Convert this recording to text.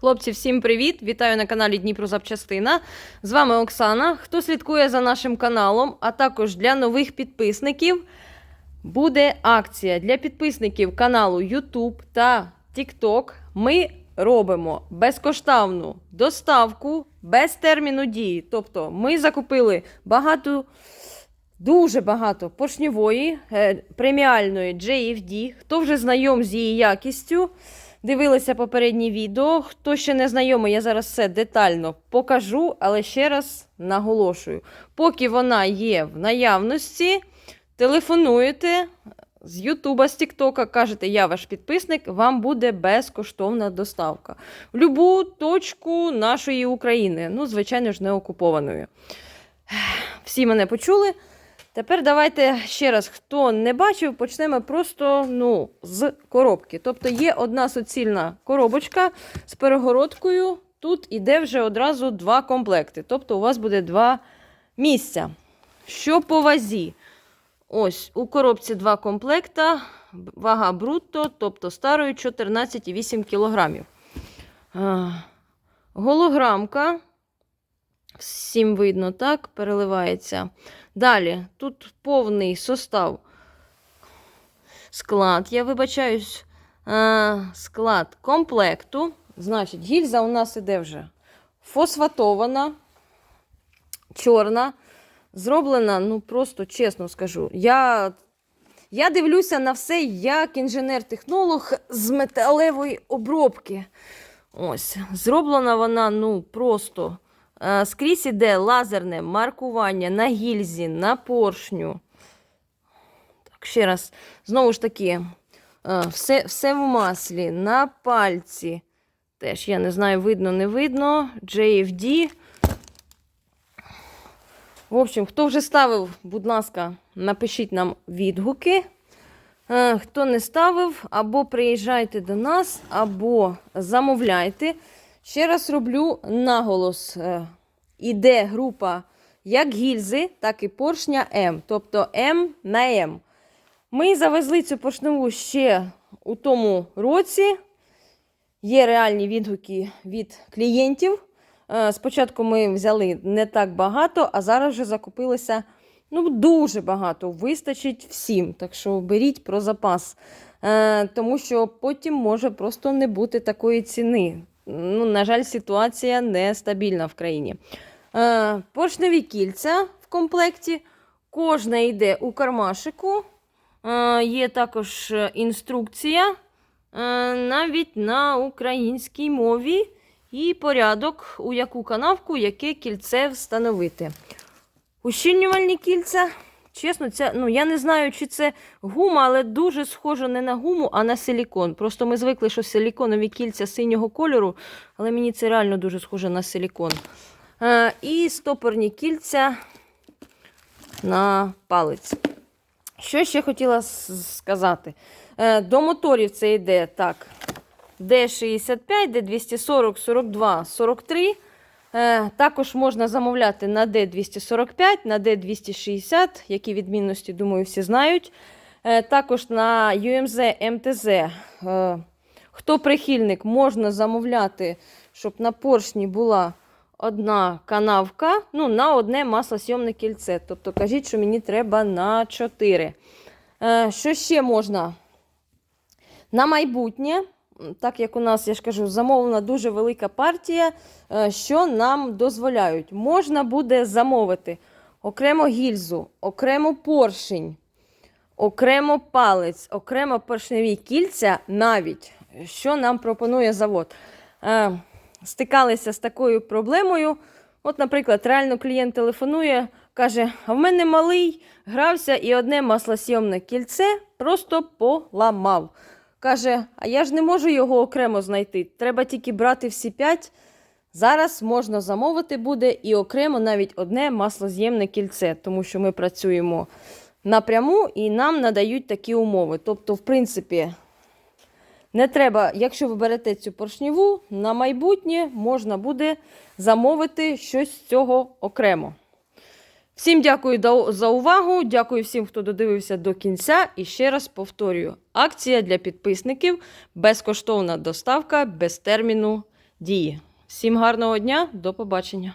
Хлопці, всім привіт! Вітаю на каналі Дніпро Запчастина. З вами Оксана. Хто слідкує за нашим каналом, а також для нових підписників буде акція для підписників каналу YouTube та TikTok. Ми робимо безкоштовну доставку без терміну дії. Тобто, ми закупили багато. Дуже багато поршньової е, преміальної JFD. Хто вже знайом з її якістю, дивилися попередні відео. Хто ще не знайомий, я зараз все детально покажу, але ще раз наголошую: поки вона є в наявності, телефонуєте з Ютуба, з Тіктока, кажете, я ваш підписник, вам буде безкоштовна доставка в будь-яку точку нашої України. Ну, звичайно ж, не окупованої. Всі мене почули. Тепер давайте ще раз, хто не бачив, почнемо просто ну, з коробки. Тобто є одна суцільна коробочка з перегородкою. Тут іде вже одразу два комплекти. Тобто у вас буде два місця. Що по вазі? Ось у коробці два комплекта, вага брутто, тобто старої 14,8 кг. Голограмка. Всім видно, так, переливається. Далі, тут повний состав. Склад, я вибачаюсь, склад комплекту. Значить, гільза у нас іде вже фосфатована, чорна. Зроблена, ну просто чесно скажу. Я я дивлюся на все як інженер-технолог з металевої обробки. Ось, Зроблена вона, ну, просто. Е, Скрізь іде лазерне маркування на гільзі, на поршню. Так, ще раз, знову ж таки, е, все все в маслі, на пальці. Теж, я не знаю, видно, не видно. JFD. В общем, хто вже ставив, будь ласка, напишіть нам відгуки. Е, Хто не ставив, або приїжджайте до нас, або замовляйте. Ще раз роблю наголос. Е, Іде група як гільзи, так і поршня М, тобто М на М. Ми завезли цю поршневу ще у тому році. Є реальні відгуки від клієнтів. Е, Спочатку ми взяли не так багато, а зараз вже закупилося ну, дуже багато. Вистачить всім. Так що беріть про запас. Е, Тому що потім може просто не бути такої ціни. Ну, На жаль, ситуація нестабільна в країні. Е, Поршневі кільця в комплекті. Кожна йде у кармашику. Е, Є також інструкція е, навіть на українській мові і порядок, у яку канавку яке кільце встановити. Ущільнювальні кільця. Чесно, це, ну, я не знаю, чи це гума, але дуже схоже не на гуму, а на силікон. Просто ми звикли, що силіконові кільця синього кольору, але мені це реально дуже схоже на силікон. Е, і стопорні кільця на палець. Що ще хотіла сказати? Е, до моторів це йде так. D65, D240, 42, 43. Е, також можна замовляти на D245, на D260, які відмінності, думаю, всі знають. Е, також на UMZ MTZ. Е, хто прихильник, можна замовляти, щоб на поршні була одна канавка ну, на одне маслосйомне кільце. Тобто, кажіть, що мені треба на 4. Що ще можна? На майбутнє так як у нас, я ж кажу, замовлена дуже велика партія, е, що нам дозволяють. Можна буде замовити окремо гільзу, окремо поршень, окремо палець, окремо поршневі кільця, навіть, що нам пропонує завод. Е, стикалися з такою проблемою. От, наприклад, реально клієнт телефонує, каже: а в мене малий, грався і одне маслосйомне кільце просто поламав. Каже, а я ж не можу його окремо знайти. Треба тільки брати всі п'ять. Зараз можна замовити буде і окремо навіть одне маслоз'ємне кільце, тому що ми працюємо напряму і нам надають такі умови. Тобто, в принципі, не треба, якщо ви берете цю поршніву, на майбутнє можна буде замовити щось з цього окремо. Всім дякую за увагу. Дякую всім, хто додивився до кінця. І ще раз повторюю: акція для підписників, безкоштовна доставка без терміну дії. Всім гарного дня, до побачення!